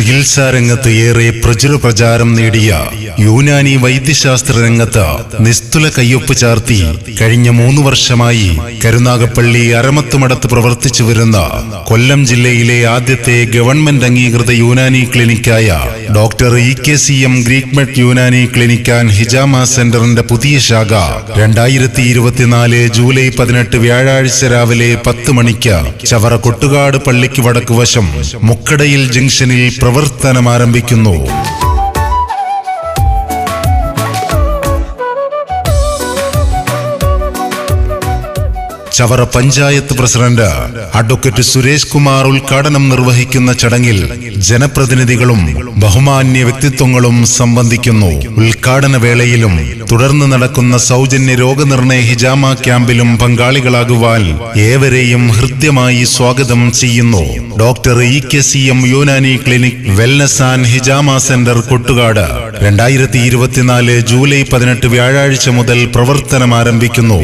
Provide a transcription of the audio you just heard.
ചികിത്സാ രംഗത്ത് ഏറെ പ്രചുര പ്രചാരം നേടിയ യൂനാനി വൈദ്യശാസ്ത്ര രംഗത്ത് നിസ്തുല കയ്യൊപ്പ് ചാർത്തി കഴിഞ്ഞ മൂന്ന് വർഷമായി കരുനാഗപ്പള്ളി അരമത്തുമടത്ത് പ്രവർത്തിച്ചു വരുന്ന കൊല്ലം ജില്ലയിലെ ആദ്യത്തെ ഗവൺമെന്റ് അംഗീകൃത Unani ക്ലിനിക്കായ doctor E K C M Greek med Unani clinic and ഹിജാമ സെന്ററിന്റെ പുതിയ ശാഖ രണ്ടായിരത്തി ഇരുപത്തിനാല് ജൂലൈ പതിനെട്ട് വ്യാഴാഴ്ച രാവിലെ പത്ത് മണിക്ക് ചവറ കൊട്ടുകാട് പള്ളിക്ക് വടക്കുവശം മുക്കടയിൽ ജംഗ്ഷനിൽ പ്രവർത്തനം ആരംഭിക്കുന്നു ചവറ പഞ്ചായത്ത് പ്രസിഡന്റ് അഡ്വക്കേറ്റ് സുരേഷ് കുമാർ ഉദ്ഘാടനം നിർവഹിക്കുന്ന ചടങ്ങിൽ ജനപ്രതിനിധികളും ബഹുമാന്യ വ്യക്തിത്വങ്ങളും സംബന്ധിക്കുന്നു. ഉദ്ഘാടന വേളയിലും തുടർന്ന് നടക്കുന്ന സൗജന്യ രോഗനിർണയ ഹിജാമ ക്യാമ്പിലും പങ്കാളികളാകുവാൻ ഏവരെയും ഹൃദ്യമായി സ്വാഗതം ചെയ്യുന്നു. Doctor E K C M Unani clinic wellness and ഹിജാമ centre Kottukad. രണ്ടായിരത്തി ഇരുപത്തിനാല് ജൂലൈ പതിനെട്ട് വ്യാഴാഴ്ച മുതൽ പ്രവർത്തനം ആരംഭിക്കുന്നു